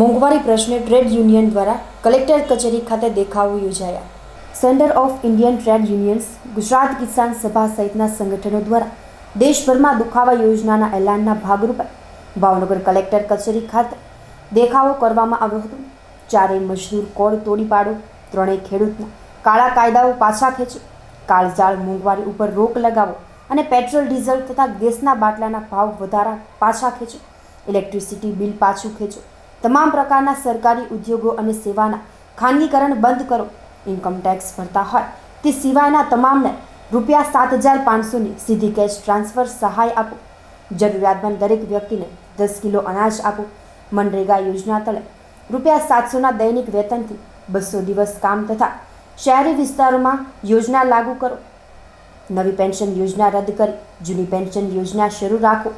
મોંઘવારી પ્રશ્ને trade union દ્વારા કલેક્ટર કચેરી ખાતે દેખાવો યોજાયા. Centre of Indian trade unions, Gujarat Kisan Sabha સહિતના સંગઠનો દ્વારા દેશભરમાં દુખાવા યોજનાના એલાનના ભાગરૂપે ભાવનગર કલેક્ટર કચેરી ખાતે દેખાવો કરવામાં આવ્યો હતો. ચારેય મજદૂર કોડ તોડી પાડો ત્રણેય ખેડૂતના કાળા કાયદાઓ પાછા ખેંચો કાળઝાળ મોંઘવારી ઉપર રોક લગાવો અને પેટ્રોલ, ડીઝલ તથા ગેસના બાટલાના ભાવ વધારા પાછા ખેંચો ઇલેક્ટ્રિસિટી બિલ પાછું ખેંચો તમામ પ્રકારના સરકારી ઉદ્યોગો અને સેવાના ખાનગીકરણ બંધ કરો. ઇન્કમ ટેક્સ ભરતા હોય તે સિવાયના તમામને રૂપિયા સાત હજાર પાંચસોની સીધી કેશ ટ્રાન્સફર સહાય આપો. જરૂરિયાતમંદ દરેક વ્યક્તિને દસ કિલો અનાજ આપો. મનરેગા યોજના તળે રૂપિયા સાતસોના દૈનિક વેતનથી બસો દિવસ કામ તથા શહેરી વિસ્તારોમાં યોજના લાગુ કરો. નવી પેન્શન યોજના રદ કરી, જૂની પેન્શન યોજના શરૂ રાખો.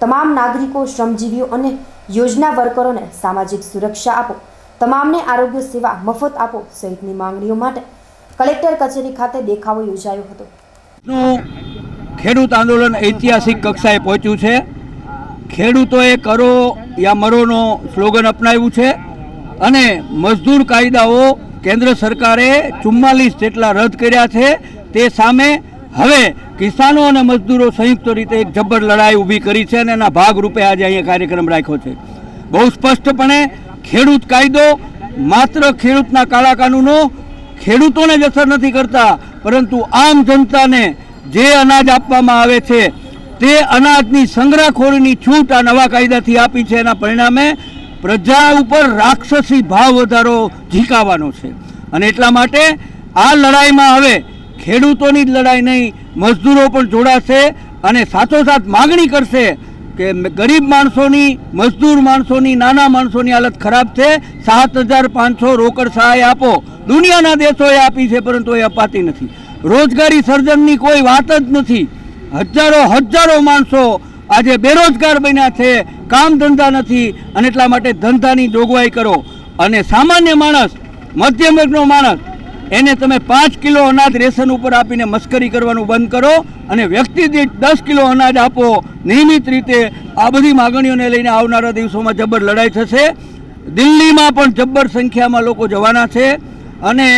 તમામ નાગરિકો, શ્રમજીવીઓ અને યોજના વર્કરોને સામાજિક સુરક્ષા આપો. તમામને આરોગ્ય સેવા મફત આપો સહિતની માંગણીઓ માટે કલેક્ટર કચેરી ખાતે દેખાવો યોજાયો હતો. ખેડૂત આંદોલન ઐતિહાસિક કક્ષાએ પહોંચ્યું છે. ખેડૂતોએ કરો યા મરોનો સ્લોગન અપનાવ્યું છે અને મજદૂર કાયદાઓ કેન્દ્ર સરકારે ચુમ્માલીસ જેટલા રદ કર્યા છે. તે સામે હવે કિસાનો અને મજદૂરો સંયુક્ત રીતે એક જબ્બર લડાઈ ઊભી કરી છે અને એના ભાગરૂપે આજે અહીંયા કાર્યક્રમ રાખ્યો છે. બહુ સ્પષ્ટપણે ખેડૂત કાયદો માત્ર ખેડૂતના કાળા કાનૂનો ખેડૂતોને જ અસર નથી કરતા, પરંતુ આમ જનતાને જે અનાજ આપવામાં આવે છે તે અનાજની સંગ્રહખોરીની છૂટ આ નવા કાયદાથી આપી છે. એના પરિણામે પ્રજા ઉપર રાક્ષસી ભાવ વધારો ઝીકાવાનો છે. અને એટલા માટે આ લડાઈમાં હવે ખેડૂતોની જ લડાઈ નહીં મજદૂરો પણ જોડાશે અને સાથોસાથ માગણી કરશે કે ગરીબ માણસોની, મજદૂર માણસોની, નાના માણસોની હાલત ખરાબ છે. સાત હજાર પાંચસો રોકડ સહાય આપો. દુનિયાના દેશોએ આપી છે, પરંતુ એ અપાતી નથી. રોજગારી સર્જનની કોઈ વાત જ નથી. હજારો હજારો માણસો આજે બેરોજગાર બન્યા છે. કામ ધંધા નથી. અને એટલા માટે ધંધાની જોગવાઈ કરો. અને સામાન્ય માણસ, મધ્યમ વર્ગનો માણસ એને તમે પાંચ કિલો અનાજ રેશન ઉપર આપીને મસ્કરી કરવાનું બંધ કરો અને વ્યક્તિ દીઠ દસ કિલો અનાજ આપો. નિયમિત રીતે આ બધી માગણીઓને લઈને આવનારા દિવસોમાં જબ્બર લડાઈ થશે. દિલ્હીમાં પણ જબ્બર સંખ્યામાં લોકો જવાના છે અને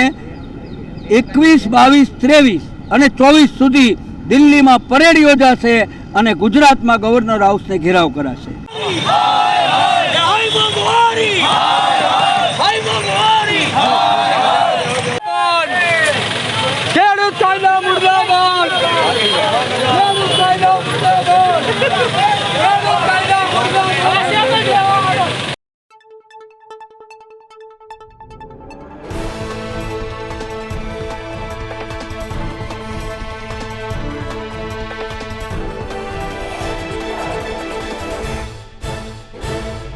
એકવીસ, બાવીસ, ત્રેવીસ અને ચોવીસ સુધી દિલ્હીમાં પરેડ યોજાશે અને ગુજરાતમાં ગવર્નર હાઉસને ઘેરાવ કરાશે.